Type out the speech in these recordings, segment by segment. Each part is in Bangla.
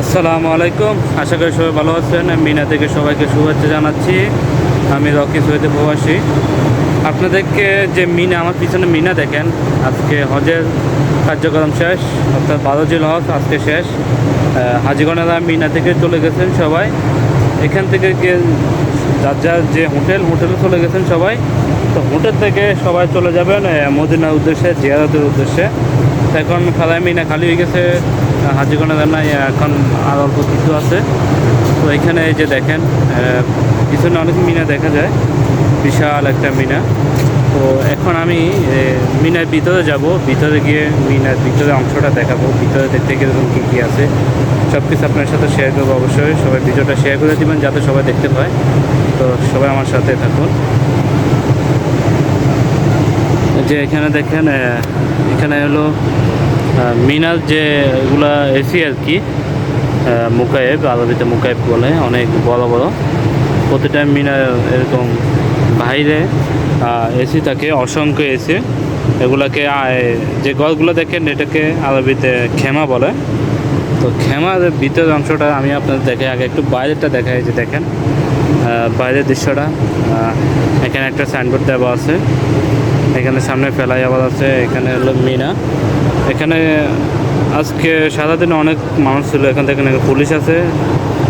আসসালামু আলাইকুম। আশা করি সবাই ভালো আছেন। মিনা থেকে সবাইকে শুভেচ্ছা জানাচ্ছি। আমি রকি সৈয়দে প্রবাসী। আপনাদেরকে যে মিনা, আমার পিছনে মিনা দেখেন, আজকে হজের কার্যক্রম শেষ, অর্থাৎ বারো জিল হজ আজকে শেষ। হাজিগণেরা মিনা থেকে চলে গেছেন সবাই। এখান থেকে যার যার যে হোটেল, হোটেলে চলে গেছেন সবাই। তো হোটেল থেকে সবাই চলে যাবেন মদিনার উদ্দেশ্যে, জিয়ারতের উদ্দেশ্যে। এখন খালাই মিনা খালি হয়ে গেছে হাজিগোনা জানাই এখন আর অল্প কিছু আছে। তো এখানে এই যে দেখেন পিছনে অনেক মিনা দেখা যায়, বিশাল একটা মিনা। তো এখন আমি মিনার ভিতরে যাব, ভিতরে গিয়ে মিনার ভিতরে অংশটা দেখাবো, ভিতরে দেখতে কীরকম কী কী আছে। সব কিছু আপনার সাথে শেয়ার করব অবশ্যই, সবাই ভিডিওটা শেয়ার করে দিবেন যাতে সবাই দেখতে পায়। তো সবাই আমার সাথে থাকুন। যে এখানে দেখেন এখানে হলো মিনার যে এগুলা এসি আর কি মুকায়েব, আরবিতে মুকায়েব বলে, অনেক বড় বড়। প্রতিটা মিনার এরকম বাইরে এসি থাকে, অসংখ্য এসি। এগুলাকে যে গছগুলো দেখেন, এটাকে আরবিতে খেমা বলে। তো খেমার ভিতরের অংশটা আমি আপনাদের দেখে আগে একটু বাইরেটা দেখাই যে দেখেন বাইরের দৃশ্যটা এখানে একটা সাইনবোর্ড দেওয়া আছে, এখানে সামনে ফেলাই আবার আছে, এখানে হলো মিনা। এখানে আজকে সারাদিন অনেক মানুষ ছিল, এখান থেকে নাকি পুলিশ আছে,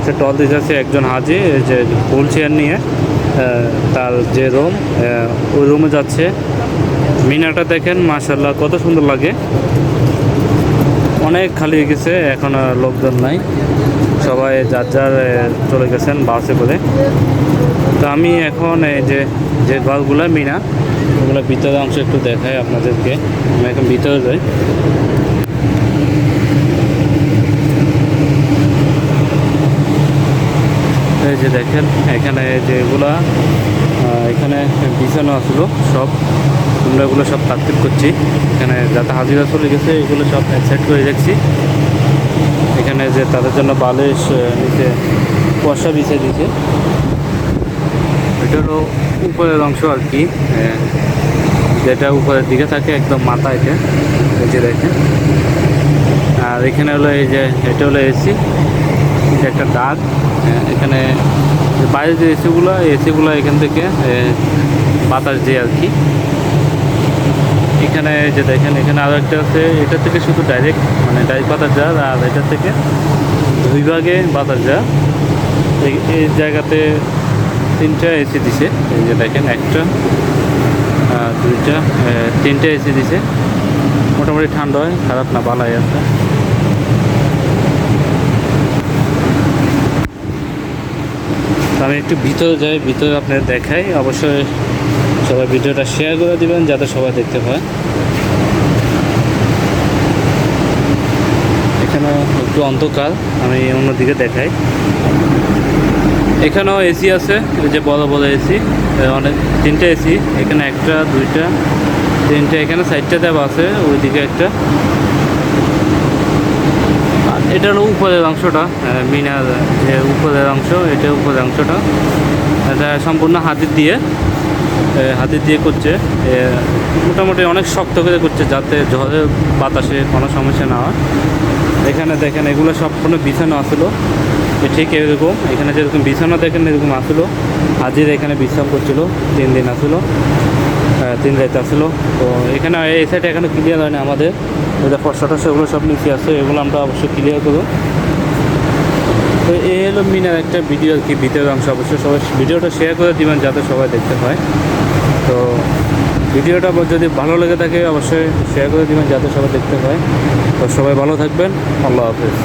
সে টল দিতে আছে একজন হাজি যে ফুল চেয়ার নিয়ে তার যে রুম ওই রুমে যাচ্ছে। মিনাটা দেখেন মাশাল্লাহ কত সুন্দর লাগে। অনেক খালি হয়ে গেছে, এখন লোকজন নাই। সবাই যার যার চলে গেছেন বাসে করে। তো আমি এখন এই যে যে গাছগুলো মিনা, ওগুলো ভিতরের অংশ একটু দেখাই আপনাদেরকে। আমি এখন ভিতরে যাই। এই যে দেখেন, এখানে যেগুলা এখানে বিছানো আসলো, সব। আমরা এগুলো সব তাকতিব করছি। এখানে যাতে হাজিরা চলে গেছে, এগুলো সব সেট করে রাখছি। এখানে যে তাদের জন্য বালিশ নিচে কুয়াশা বিছিয়ে দিয়েছে। এটা হলো উপরের অংশ আর কি যেটা উপরের দিকে থাকে একদম মাথা এটা, এই যে আর এখানে হলো এই যে, এটা হলো এসি একটা দাগ এখানে বাইরে যে এসিগুলো এসিগুলো এখান থেকে বাতাস দিয়ে আর কি। এখানে যে দেখেন, এখানে আরও একটা আছে। এটা থেকে শুধু ডাইরেক্ট মানে ডাইরেক্ট বাতাস যায় আর এটা থেকে দুই ভাগে বাতাস যা এই জায়গাতে তিনটা এসি দিছে। এই যে দেখেন, একটা দুইটা তিনটা এসি দিছে। মোটামুটি ঠান্ডা হয়, খারাপ না, ভালোই আছে। আমি একটু ভিতরে যাই, ভিতরে আপনার দেখাই। অবশ্যই সবাই ভিডিওটা শেয়ার করে দিবেন যাতে সবাই দেখতে পায়। এখানে একটু অন্ধকার, আমি অন্যদিকে দেখাই। এখানেও এসি আছে যে বড় বড় এসি অনেক, তিনটে এসি এখানে একটা, দুইটা, তিনটে, এখানে সাইডটা দেওয়া আছে, ওইদিকে একটা। এটা হলো উপরের অংশটা মিনার যে উপরের অংশ, এটা উপরের অংশটা। এটা সম্পূর্ণ হাতির দিয়ে এ, হাতির দিয়ে করছে। মোটামুটি অনেক শক্ত করে করছে যাতে ঝড়ে বাতাসে কোনো সমস্যা না হয়। এখানে দেখেন এগুলো সম্পূর্ণ বিছানো আসলো। ঠিক এরকম। এখানে যেরকম বিছানা দেখেন এরকম আসলো। হাজির এখানে বিশ্রাম করছিল। তিন দিন আসলো। তিন রাত আসলো। তো এখানে এই সাইডে এখানে ক্লিয়ার হয় না আমাদের। ওইটা ফর্সা টর্সা এগুলো সব নিচে আছে। এগুলো আমরা অবশ্যই ক্লিয়ার করব। তো এ হলো মিনার একটা ভিডিও আর কি, ভিডিওর অংশ। অবশ্যই সবাই ভিডিওটা শেয়ার করে দিবেন যাতে সবাই দেখতে পায়। তো ভিডিওটা যদি ভালো লেগে থাকে, অবশ্যই শেয়ার করে দিবেন যাতে সবাই দেখতে পায়। তো সবাই ভালো থাকবেন। আল্লাহ হাফেজ।